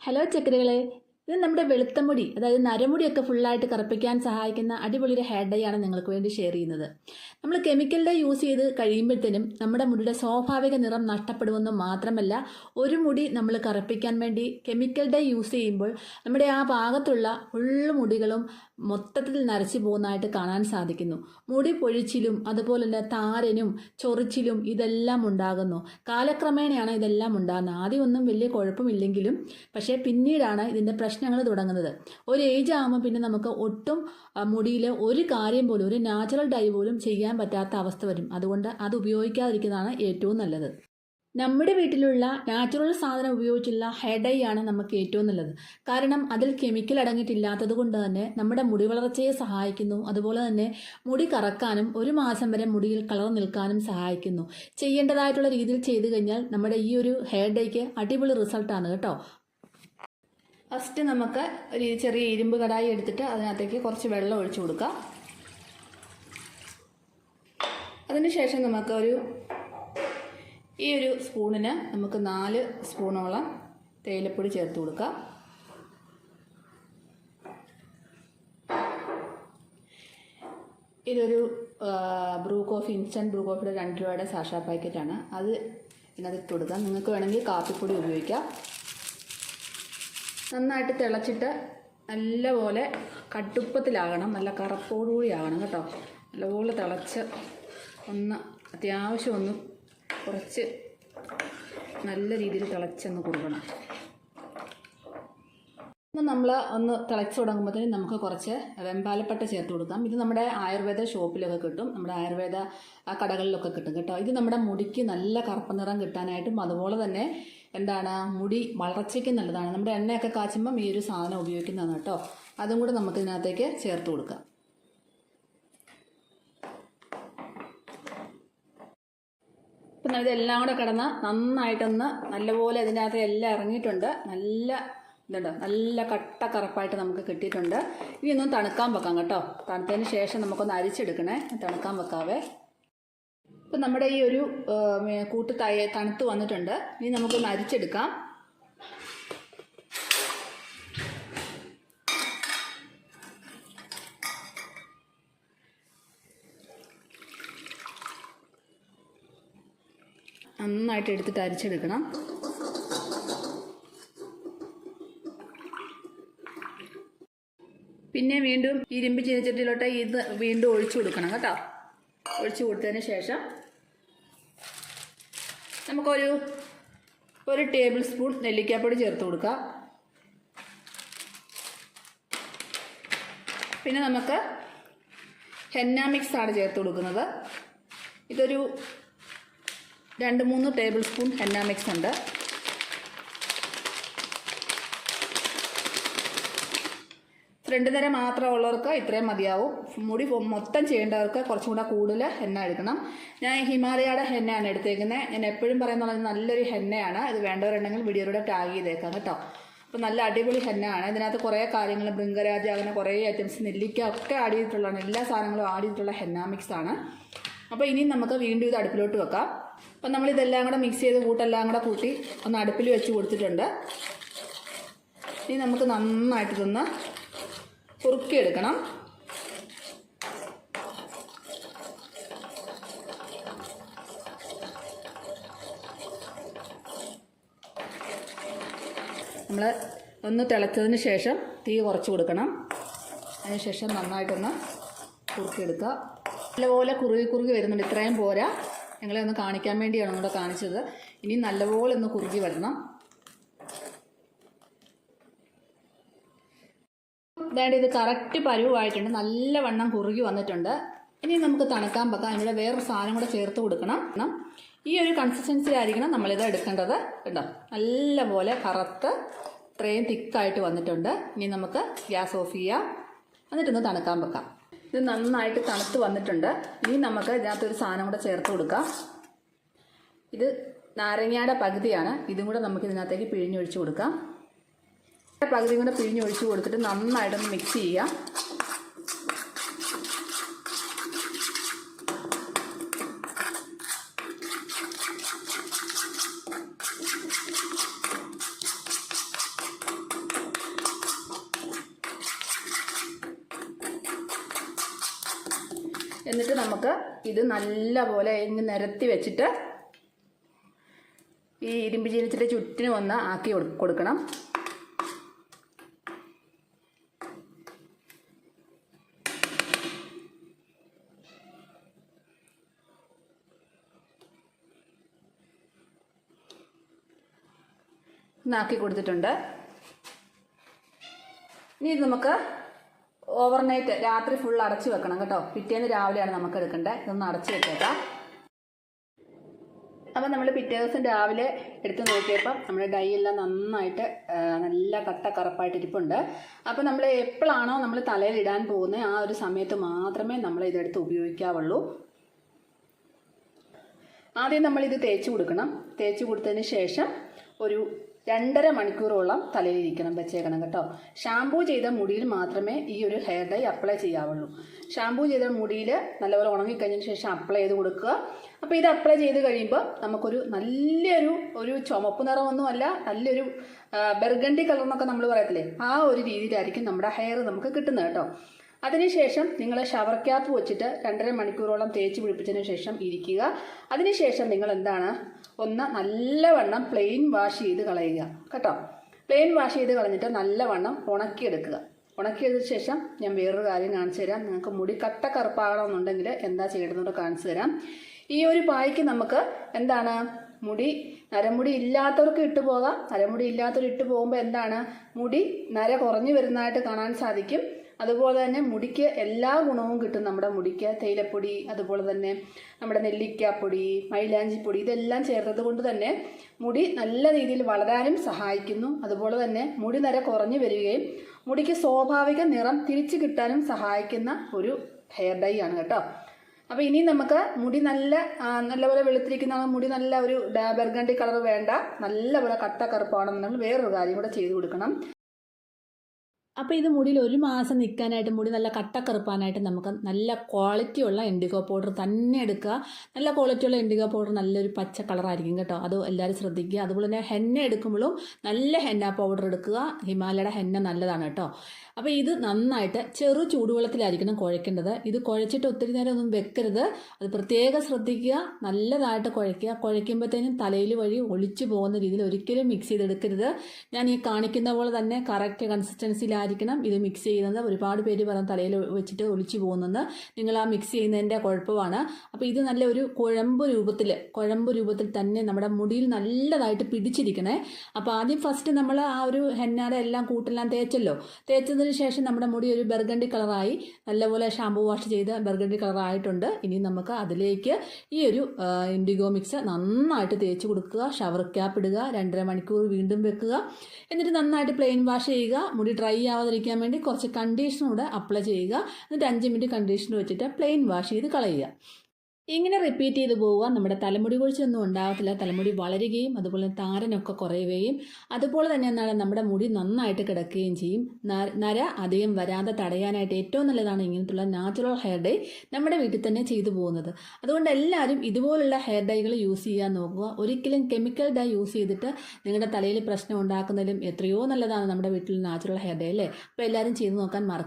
Hello ചക്കരകളെ ഇത് നമ്മുടെ വെളുത്ത മുടി അതായത് നരമുടിയൊക്കെ ഫുള്ളായിട്ട് കറുപ്പിക്കാൻ സഹായിക്കുന്ന അടിപൊളി ഒരു ഹെയർ ഡൈ ആണ് നിങ്ങൾക്ക് വേണ്ടി ഷെയർ ചെയ്യുന്നത്. നമ്മൾ കെമിക്കൽ ഡൈ യൂസ് ചെയ്ത് കഴിയുമ്പോഴത്തേനും നമ്മുടെ മുടിയുടെ സ്വാഭാവിക നിറം നഷ്ടപ്പെടുമെന്ന് മാത്രമല്ല ഒരു മുടി നമ്മൾ കറുപ്പിക്കാൻ വേണ്ടി കെമിക്കൽ ഡൈ യൂസ് ചെയ്യുമ്പോൾ നമ്മുടെ ആ ഭാഗത്തുള്ള ഫുള്ള് മുടികളും മൊത്തത്തിൽ നരച്ചു പോകുന്നതായിട്ട് കാണാൻ സാധിക്കുന്നു. മുടി പൊഴിച്ചിലും അതുപോലെ തന്നെ താരനും ചൊറിച്ചിലും ഇതെല്ലാം ഉണ്ടാകുന്നു. കാലക്രമേണയാണ് ഇതെല്ലാം ഉണ്ടാകുന്നത്. ആദ്യമൊന്നും വലിയ കുഴപ്പമില്ലെങ്കിലും പക്ഷേ പിന്നീടാണ് ഇതിന്റെ പ്രശ്നങ്ങൾ തുടങ്ങുന്നത്. ഒരു ഏജ് ആകുമ്പോൾ പിന്നെ നമുക്ക് ഒട്ടും മുടിയിൽ ഒരു കാര്യം പോലും ഒരു നാച്ചുറൽ ഡൈ പോലും ചെയ്യാൻ പറ്റാത്ത അവസ്ഥ വരും. അതുകൊണ്ട് അത് ഉപയോഗിക്കാതിരിക്കുന്നതാണ് ഏറ്റവും നല്ലത്. നമ്മുടെ വീട്ടിലുള്ള നാച്ചുറൽ സാധനം ഉപയോഗിച്ചുള്ള ഹെയർ ഡൈ ആണ് നമുക്ക് ഏറ്റവും നല്ലത്. കാരണം അതിൽ കെമിക്കൽ അടങ്ങിയിട്ടില്ലാത്തത് കൊണ്ട് തന്നെ നമ്മുടെ മുടി വളർച്ചയെ സഹായിക്കുന്നു. അതുപോലെ തന്നെ മുടി കറക്കാനും ഒരു മാസം വരെ മുടിയിൽ കളർ നിൽക്കാനും സഹായിക്കുന്നു. ചെയ്യേണ്ടതായിട്ടുള്ള രീതിയിൽ ചെയ്തു കഴിഞ്ഞാൽ നമ്മുടെ ഈ ഒരു ഹെയർ ഡൈക്ക് അടിപൊളി റിസൾട്ടാണ് കേട്ടോ. ഫസ്റ്റ് നമുക്ക് ഒരു ചെറിയ ഇരുമ്പ് കടായി എടുത്തിട്ട് അതിനകത്തേക്ക് കുറച്ച് വെള്ളം ഒഴിച്ചു കൊടുക്കാം. അതിനുശേഷം നമുക്ക് ഒരു ഈ ഒരു സ്പൂണിന് നമുക്ക് നാല് സ്പൂണോളം തേയിലപ്പൊടി ചേർത്ത് കൊടുക്കാം. ഇതൊരു ബ്രൂ കോഫി ഇൻസ്റ്റന്റ് ബ്രൂ കോഫിയുടെ രണ്ട് രൂപയുടെ സാഷാ പാക്കറ്റാണ്. അത് ഇതിനകത്ത് ഇട്ട് കൊടുക്കാം. നിങ്ങൾക്ക് വേണമെങ്കിൽ കാപ്പിപ്പൊടി ഉപയോഗിക്കാം. നന്നായിട്ട് തിളച്ചിട്ട് നല്ലപോലെ കടുപ്പത്തിലാകണം. നല്ല കറുപ്പോടുകൂടി ആകണം കേട്ടോ. നല്ലപോലെ തിളച്ച് ഒന്ന് അത്യാവശ്യം ഒന്ന് കുറച്ച് നല്ല രീതിയിൽ തിളച്ചൊന്ന് കൊടുക്കണം നമ്മൾ ഒന്ന് തിളച്ച് തുടങ്ങുമ്പോഴത്തേനും നമുക്ക് കുറച്ച് വെമ്പാലപ്പട്ട ചേർത്ത് കൊടുക്കാം. ഇത് നമ്മുടെ ആയുർവേദ ഷോപ്പിലൊക്കെ കിട്ടും. നമ്മുടെ ആയുർവേദ കടകളിലൊക്കെ കിട്ടും കേട്ടോ. ഇത് നമ്മുടെ മുടിക്ക് നല്ല കറുപ്പ് നിറം കിട്ടാനായിട്ടും അതുപോലെ തന്നെ എന്താണ് മുടി വളർച്ചയ്ക്ക് നല്ലതാണ്. നമ്മുടെ എണ്ണയൊക്കെ കാച്ചുമ്പം ഈ ഒരു സാധനം ഉപയോഗിക്കുന്നതാണ് കേട്ടോ. അതും കൂടെ നമുക്ക് ഇതിനകത്തേക്ക് ചേർത്ത് കൊടുക്കാം. ഇപ്പം ഇതെല്ലാം കൂടെ കിടന്ന് നന്നായിട്ടൊന്ന് നല്ലപോലെ ഇതിന്റെ അകത്ത് എല്ലാം ഇറങ്ങിയിട്ടുണ്ട്. നല്ല ഇതുണ്ട്. നല്ല കട്ട കറുപ്പായിട്ട് നമുക്ക് കിട്ടിയിട്ടുണ്ട്. ഇനി ഒന്ന് തണുക്കാൻ വെക്കാം കേട്ടോ. തണുത്തതിന് ശേഷം നമുക്കൊന്ന് അരിച്ചെടുക്കണേ. തണുക്കാൻ വെക്കാവേ. ഇപ്പം നമ്മുടെ ഈ ഒരു കൂട്ട് തയ തണുത്ത് വന്നിട്ടുണ്ട്. ഇനി നമുക്കൊന്ന് അരിച്ചെടുക്കാം. നന്നായിട്ട് എടുത്തിട്ട് അരിച്ചെടുക്കണം. പിന്നെ വീണ്ടും ഇരുമ്പ് ചീനച്ചട്ടിയിലോട്ട് ഇത് വീണ്ടും ഒഴിച്ചു കൊടുക്കണം കേട്ടോ. ഒഴിച്ചു കൊടുത്തതിന് ശേഷം നമുക്കൊരു ഒരു ടേബിൾ സ്പൂൺ നെല്ലിക്കാപ്പൊടി ചേർത്ത് കൊടുക്കാം. പിന്നെ നമുക്ക് ഹെന്ന ആണ് ചേർത്ത് കൊടുക്കുന്നത്. ഇതൊരു രണ്ട് മൂന്ന് ടേബിൾ സ്പൂൺ ഹെന്ന മിക്സ് ഉണ്ട്. ഫ്രണ്ട് നിര മാത്രമുള്ളവർക്ക് ഇത്രയും മതിയാവും. മുടി മൊത്തം ചെയ്യേണ്ടവർക്ക് കുറച്ചും കൂടെ കൂടുതൽ ഹെന്ന എടുക്കണം. ഞാൻ ഹിമാലയയുടെ ഹെന്നയാണ് എടുത്തേക്കുന്നത് ഞാൻ എപ്പോഴും പറയുന്നത് നല്ലൊരു ഹെന്നയാണ് ഇത് വേണ്ടവരുണ്ടെങ്കിൽ വീഡിയോയിലൂടെ ടാഗ് ചെയ്തേക്കാം കേട്ടോ. അപ്പോൾ നല്ല അടിപൊളി ഹെന്നയാണ് ഇതിനകത്ത് കുറേ കാര്യങ്ങൾ ബൃങ്കരാജ അങ്ങനെ കുറേ ഐറ്റംസ് നെല്ലിക്ക ഒക്കെ ആഡ് ചെയ്തിട്ടുള്ളതാണ്. എല്ലാ സാധനങ്ങളും ആഡ് ചെയ്തിട്ടുള്ള മിക്സ് ആണ്. അപ്പോൾ ഇനി നമുക്ക് വീണ്ടും ഇത് അടുപ്പിലോട്ട് വെക്കാം. അപ്പം നമ്മൾ ഇതെല്ലാം കൂടെ മിക്സ് ചെയ്ത് കൂട്ടെല്ലാം കൂടെ കൂട്ടി ഒന്ന് അടുപ്പിൽ വെച്ച് കൊടുത്തിട്ടുണ്ട്. ഇനി നമുക്ക് നന്നായിട്ട് ഇതൊന്ന് കുറുക്കിയെടുക്കണം. നമ്മൾ ഒന്ന് തിളച്ചതിന് ശേഷം തീ കുറച്ച് കൊടുക്കണം. അതിന് ശേഷം നന്നായിട്ടൊന്ന് കുറുക്കിയെടുക്കുക. നല്ലപോലെ കുറുകി കുറുകി വരുന്നുണ്ട്. ഇത്രയും പോരാ. ഞങ്ങളെ ഒന്ന് കാണിക്കാൻ വേണ്ടിയാണ് ഇവിടെ കാണിച്ചത്. ഇനി നല്ലപോലെ ഒന്ന് കുറുകി വരണം. അതായത് ഇത് കറക്റ്റ് പരുവായിട്ടുണ്ട്. നല്ലവണ്ണം കുറുകി വന്നിട്ടുണ്ട്. ഇനി നമുക്ക് തണുക്കാൻ വെക്കാം ഇവിടെ വേറൊരു സാധനം കൂടെ ചേർത്ത് കൊടുക്കണം. ഈ ഒരു കൺസിസ്റ്റൻസി ആയിരിക്കണം നമ്മളിത് എടുക്കേണ്ടത്. കേട്ടോ നല്ലപോലെ കറുത്ത് ഇത്രയും തിക്കായിട്ട് വന്നിട്ടുണ്ട്. ഇനി നമുക്ക് ഗ്യാസ് ഓഫ് ചെയ്യാം. എന്നിട്ടൊന്ന് തണുക്കാൻ വെക്കാം. ഇത് നന്നായിട്ട് തണുത്ത് വന്നിട്ടുണ്ട്. ഇനി നമുക്ക് ഇതിനകത്തൊരു സാധനം കൂടെ ചേർത്ത് കൊടുക്കാം. ഇത് നാരങ്ങയുടെ പകുതിയാണ്. ഇതും കൂടെ നമുക്ക് ഇതിനകത്തേക്ക് പിഴിഞ്ഞൊഴിച്ച് കൊടുക്കാം. പകുതിയും കൂടെ പിഴിഞ്ഞൊഴിച്ച് കൊടുത്തിട്ട് നന്നായിട്ടൊന്ന് മിക്സ് ചെയ്യാം. എന്നിട്ട് നമുക്ക് ഇത് നല്ലപോലെ ഇങ്ങ് നിരത്തി വെച്ചിട്ട് ഈ ഇരുമ്പ് ചീനിച്ചിട്ട് ചുറ്റിനും ഒന്ന് ആക്കി കൊടുക്കണം. ഒന്നാക്കി കൊടുത്തിട്ടുണ്ട്. ഇനി ഇത് നമുക്ക് ഓവർനൈറ്റ് രാത്രി ഫുൾ അടച്ചു വെക്കണം കേട്ടോ. പിറ്റേന്ന് രാവിലെയാണ് നമുക്ക് എടുക്കേണ്ടത് ഇതൊന്ന് അടച്ചു വെച്ചേക്കാം. അപ്പം നമ്മൾ പിറ്റേ ദിവസം രാവിലെ എടുത്ത് നോക്കിയപ്പോൾ നമ്മുടെ ഡൈ എല്ലാം നന്നായിട്ട് നല്ല കട്ട കറുപ്പായിട്ട് ഇരിപ്പുണ്ട്. അപ്പോൾ നമ്മൾ എപ്പോഴാണോ നമ്മൾ തലയിൽ ഇടാൻ പോകുന്നത് ആ ഒരു സമയത്ത് മാത്രമേ നമ്മൾ ഇതെടുത്ത് ഉപയോഗിക്കാവുള്ളൂ. ആദ്യം നമ്മൾ ഇത് തേച്ച് കൊടുക്കണം. തേച്ച് കൊടുത്തതിന് ശേഷം ഒരു രണ്ടര മണിക്കൂറോളം തലയിലിരിക്കണം വെച്ചേക്കണം കേട്ടോ. ഷാമ്പൂ ചെയ്ത മുടിയിൽ മാത്രമേ ഈ ഒരു ഹെയർ ഡൈ അപ്ലൈ ചെയ്യാവുള്ളൂ. ഷാമ്പൂ ചെയ്ത മുടിയിൽ നല്ലപോലെ ഉണങ്ങിക്കഴിഞ്ഞതിന് ശേഷം അപ്ലൈ ചെയ്ത് കൊടുക്കുക. അപ്പോൾ ഇത് അപ്ലൈ ചെയ്ത് കഴിയുമ്പോൾ നമുക്കൊരു നല്ലൊരു ഒരു ചുമപ്പ് നിറമൊന്നുമല്ല നല്ലൊരു ബെർഗണ്ടി കളർ എന്നൊക്കെ നമ്മൾ പറയത്തില്ലേ? ആ ഒരു രീതിയിലായിരിക്കും നമ്മുടെ ഹെയർ നമുക്ക് കിട്ടുന്നത് കേട്ടോ. അതിനുശേഷം നിങ്ങൾ ഷവർ ക്യാപ്പ് വെച്ചിട്ട് രണ്ടര മണിക്കൂറോളം തേച്ച് പിടിപ്പിച്ചതിന് ശേഷം ഇരിക്കുക. അതിനുശേഷം നിങ്ങൾ എന്താണ് ഒന്ന് നല്ലവണ്ണം പ്ലെയിൻ വാഷ് ചെയ്ത് കളയുക. കേട്ടോ? പ്ലെയിൻ വാഷ് ചെയ്ത് കളഞ്ഞിട്ട് നല്ലവണ്ണം ഉണക്കിയെടുക്കുക. ഉണക്കിയതിന് ശേഷം ഞാൻ വേറൊരു കാര്യം കാണിച്ചു തരാം. നിങ്ങൾക്ക് മുടി കട്ട കറുപ്പാകണമെന്നുണ്ടെങ്കിൽ എന്താ ചെയ്യണമെന്നൂടെ കാണിച്ചു തരാം. ഈ ഒരു പായ്ക്ക് നമുക്ക് എന്താണ്? മുടി നരമുടി ഇല്ലാത്തവർക്ക് ഇട്ട് പോകാം. നരമുടി ഇല്ലാത്തവർ ഇട്ട് പോകുമ്പോൾ എന്താണ്? മുടി നര കുറഞ്ഞു വരുന്നതായിട്ട് കാണാൻ സാധിക്കും. അതുപോലെ തന്നെ മുടിക്ക് എല്ലാ ഗുണവും കിട്ടും നമ്മുടെ മുടിക്ക്. തേയിലപ്പൊടി അതുപോലെ തന്നെ നമ്മുടെ നെല്ലിക്കാപ്പൊടി മൈലാഞ്ചിപ്പൊടി ഇതെല്ലാം ചേർത്തത് കൊണ്ട് തന്നെ മുടി നല്ല രീതിയിൽ വളരാനും സഹായിക്കുന്നു. അതുപോലെ തന്നെ മുടി നിര കുറഞ്ഞു വരികയും മുടിക്ക് സ്വാഭാവിക നിറം തിരിച്ചു കിട്ടാനും സഹായിക്കുന്ന ഒരു ഹെയർ ഡൈ ആണ് കേട്ടോ. അപ്പോൾ ഇനി നമുക്ക് മുടി നല്ല നല്ലപോലെ വെളുത്തിരിക്കുന്ന മുടി നല്ല ഒരു ഡാബർഗണ്ടി കളർ വേണ്ട നല്ലപോലെ കട്ട കറുപ്പാണെന്നുണ്ടെങ്കിൽ വേറൊരു കാര്യം കൂടെ ചെയ്ത് കൊടുക്കണം. അപ്പോൾ ഇത് മുടിയിൽ ഒരു മാസം നിൽക്കാനായിട്ട് മുടി നല്ല കട്ടക്കറുപ്പാനായിട്ട് നമുക്ക് നല്ല ക്വാളിറ്റിയുള്ള ഇൻഡിഗോ പൗഡർ തന്നെ എടുക്കുക. നല്ല ക്വാളിറ്റിയുള്ള ഇൻഡിഗോ പൗഡർ നല്ലൊരു പച്ച കളറായിരിക്കും കേട്ടോ. അത് എല്ലാവരും ശ്രദ്ധിക്കുക. അതുപോലെ തന്നെ ഹെന്ന എടുക്കുമ്പോഴും നല്ല ഹെന്ന പൗഡർ എടുക്കുക. ഹിമാലയയുടെ ഹെന്ന നല്ലതാണ് കേട്ടോ. അപ്പോൾ ഇത് നന്നായിട്ട് ചെറു ചൂടുവെള്ളത്തിലായിരിക്കണം കുഴക്കേണ്ടത്. ഇത് കുഴച്ചിട്ട് ഒത്തിരി നേരം ഒന്നും വെക്കരുത്. അത് പ്രത്യേകം ശ്രദ്ധിക്കുക. നല്ലതായിട്ട് കുഴയ്ക്കുക കുഴയ്ക്കുമ്പോഴത്തേനും തലയിൽ വഴി ഒളിച്ചു പോകുന്ന രീതിയിൽ ഒരിക്കലും മിക്സ് ചെയ്തെടുക്കരുത്. ഞാൻ ഈ കാണിക്കുന്ന പോലെ തന്നെ കറക്റ്റ് കൺസിസ്റ്റൻസിയിലായിരിക്കണം ഇത് മിക്സ് ചെയ്യുന്നത് ഒരുപാട് പേര് പറഞ്ഞ തലയിൽ വെച്ചിട്ട് ഒളിച്ചു പോകുന്നത്. നിങ്ങൾ ആ മിക്സ് ചെയ്യുന്നതിന്റെ കുഴപ്പമാണ്. അപ്പോൾ ഇത് നല്ല ഒരു കുഴമ്പ് രൂപത്തിൽ കുഴമ്പ് രൂപത്തിൽ തന്നെ നമ്മുടെ മുടിയിൽ നല്ലതായിട്ട് പിടിച്ചിരിക്കണേ. അപ്പോൾ ആദ്യം ഫസ്റ്റ് നമ്മൾ ആ ഒരു ഹെന്നാടെ എല്ലാം കൂട്ടെല്ലാം തേച്ചല്ലോ. തേച്ചതിന് ശേഷം നമ്മുടെ മുടി ഒരു ബർഗണ്ടി കളറായി നല്ലപോലെ ഷാമ്പു വാഷ് ചെയ്ത് ബർഗണ്ടി കളറായിട്ടുണ്ട്. ഇനി നമുക്ക് അതിലേക്ക് ഈ ഒരു ഇൻഡിഗോ മിക്സ് നന്നായിട്ട് തേച്ച് കൊടുക്കുക. ഷവർ ക്യാപ്പ് ഇടുക. രണ്ടര മണിക്കൂർ വീണ്ടും വെക്കുക. എന്നിട്ട് നന്നായിട്ട് പ്ലെയിൻ വാഷ് ചെയ്യുക. മുടി ഡ്രൈ ആവാതിരിക്കാൻ വേണ്ടി കുറച്ച് കണ്ടീഷണർ കൂടെ അപ്ലൈ ചെയ്യുക. എന്നിട്ട് അഞ്ച് മിനിറ്റ് കണ്ടീഷണർ വെച്ചിട്ട് പ്ലെയിൻ വാഷ് ചെയ്ത് കളയുക. ഇങ്ങനെ റിപ്പീറ്റ് ചെയ്ത് പോവുക. നമ്മുടെ തലമുടി കൊഴിച്ചൊന്നും ഉണ്ടാകത്തില്ല തലമുടി വളരുകയും അതുപോലെ താരനൊക്കെ കുറയുകയും അതുപോലെ തന്നെ എന്താണ് നമ്മുടെ മുടി നന്നായിട്ട് കിടക്കുകയും ചെയ്യും. നര അധികം വരാതെ തടയാനായിട്ട് ഏറ്റവും നല്ലതാണ് ഇങ്ങനത്തുള്ള നാച്ചുറൽ ഹെയർ ഡൈ നമ്മുടെ വീട്ടിൽ തന്നെ ചെയ്തു പോകുന്നത്. അതുകൊണ്ട് എല്ലാവരും ഇതുപോലുള്ള ഹെയർ ഡൈകൾ യൂസ് ചെയ്യാൻ നോക്കുക. ഒരിക്കലും കെമിക്കൽ ഡൈ യൂസ് ചെയ്തിട്ട് നിങ്ങളുടെ തലയിൽ പ്രശ്നം ഉണ്ടാക്കുന്നതിലും എത്രയോ നല്ലതാണ് നമ്മുടെ വീട്ടിൽ നാച്ചുറൽ ഹെയർ ഡൈ അല്ലേ? അപ്പോൾ എല്ലാവരും ചെയ്തു നോക്കാൻ മറക്കും